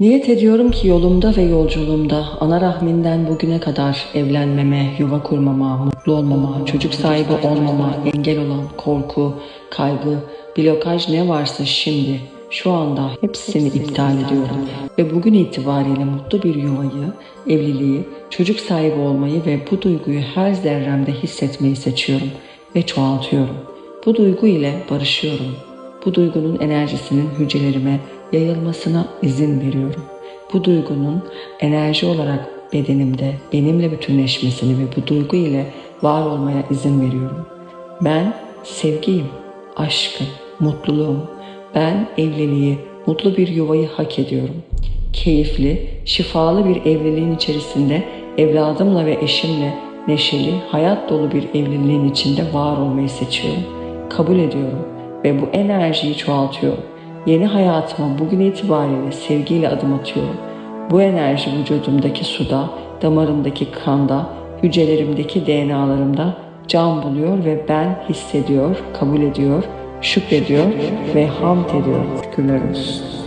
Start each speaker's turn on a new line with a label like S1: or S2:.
S1: Niyet ediyorum ki yolumda ve yolculuğumda ana rahminden bugüne kadar evlenmeme, yuva kurmama, mutlu olmama, çocuk sahibi olmama, engel olan korku, kaygı, blokaj ne varsa şimdi, şu anda hepsini iptal ediyorum. Ve bugün itibariyle mutlu bir yuvayı, evliliği, çocuk sahibi olmayı ve bu duyguyu her zerremde hissetmeyi seçiyorum ve çoğaltıyorum. Bu duygu ile barışıyorum. Bu duygunun enerjisinin hücrelerime yayılmasına izin veriyorum. Bu duygunun enerji olarak bedenimde benimle bütünleşmesini ve bu duygu ile var olmaya izin veriyorum. Ben sevgiyim, aşkım, mutluluğum. Ben evliliği, mutlu bir yuvayı hak ediyorum. Keyifli, şifalı bir evliliğin içerisinde evladımla ve eşimle neşeli, hayat dolu bir evliliğin içinde var olmayı seçiyorum. Kabul ediyorum ve bu enerjiyi çoğaltıyorum. Yeni hayatıma bugün itibariyle sevgiyle adım atıyorum. Bu enerji vücudumdaki suda, damarımdaki kanda, hücrelerimdeki DNA'larımda can buluyor ve ben hissediyor, kabul ediyor, şükrediyor ve hamd ediyorum. Şükürler olsun.